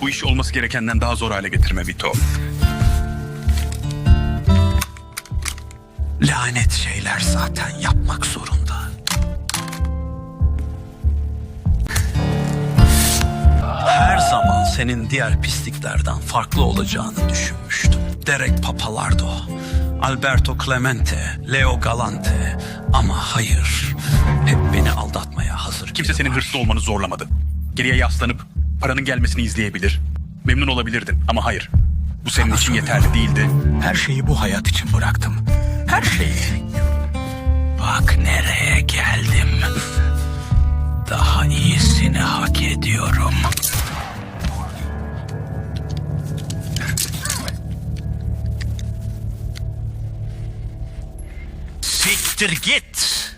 Bu iş olması gerekenden daha zor hale getirme Vito. Lanet şeyler zaten yapmak zorunda. Her zaman senin diğer pisliklerden farklı olacağını düşünmüştüm. Derek Papalardo, Alberto Clemente, Leo Galante ama hayır. Hep beni aldatmaya hazır. Kimse senin hırslı olmanı zorlamadı. Geriye yaslanıp paranın gelmesini izleyebilir. Memnun olabilirdin ama hayır. Bu senin için yeterli değildi. Her şeyi bu hayat için bıraktım. Her şeyi. Bak nereye geldim. Daha iyisini hak ediyorum. Siktir git.